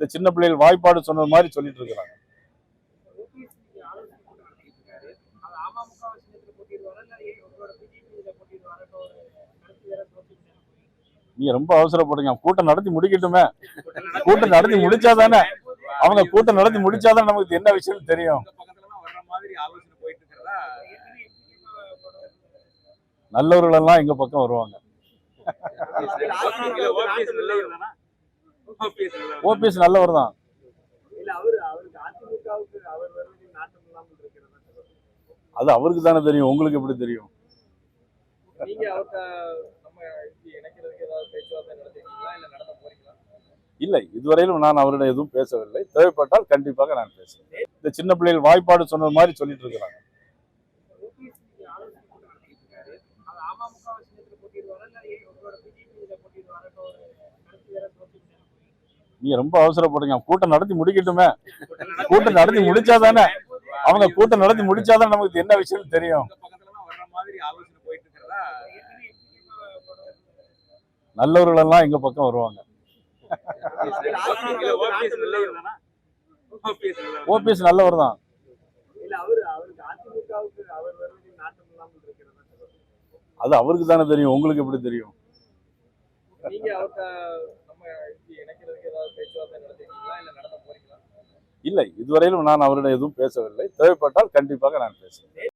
இந்த சின்ன பிள்ளைகள் வாய்ப்பாடு சொன்னது மாதிரி சொல்லிட்டு இருக்கிறாங்க. நீங்க ரொம்ப அவசரப்படுங்க. கூட்டம் நடத்தி முடிக்கட்டுமே. கூட்டம் நடத்தி முடிச்சாதானே. அவங்க கூட்டம் நடத்தி முடிச்சாதான் நமக்கு என்ன விஷயம் தெரியும். நல்லவர்கள் எல்லாம் எங்க பக்கம் வருவாங்க இல்ல, OPS நல்லவர் தானா? OPS நல்லவர். ஓபிஎஸ் நல்லவர் தான். இல்ல அவரு அவருக்கு அதிமுகவுக்கு அவர் வருவது நாட்டம் இல்லாமல் இருக்கிறதா அது அவருக்கு தானே தெரியும். உங்களுக்கு எப்படி தெரியும்? இல்லை இதுவரையிலும் நான் அவரிடம் எதுவும் பேசவில்லை. தேவைப்பட்டால் கண்டிப்பாக நான் பேசுவேன். இந்த சின்ன பிள்ளைகள் வாய்ப்பாடு சொன்னது மாதிரி சொல்லிட்டு இருக்கிறாங்க. நீங்க ரொம்ப அவசரப்படுங்க. கூட்டம் நடத்தி முடிக்கட்டுமே. கூட்டம் நடத்தி முடிச்சாதானே. அவங்க கூட்டம் நடத்தி முடிச்சாதான் நமக்கு என்ன விஷயம் தெரியும்? நல்லவர்கள் எல்லாம் எங்க பக்கம் வருவாங்க. ஓபிஎஸ் நல்லவர் தான். அது அவருக்கு தானே தெரியும். உங்களுக்கு எப்படி தெரியும்? இல்லை இதுவரையிலும் நான் அவரிடம் எதுவும் பேசவில்லை. தேவைப்பட்டால் கண்டிப்பாக நான் பேசுவேன்.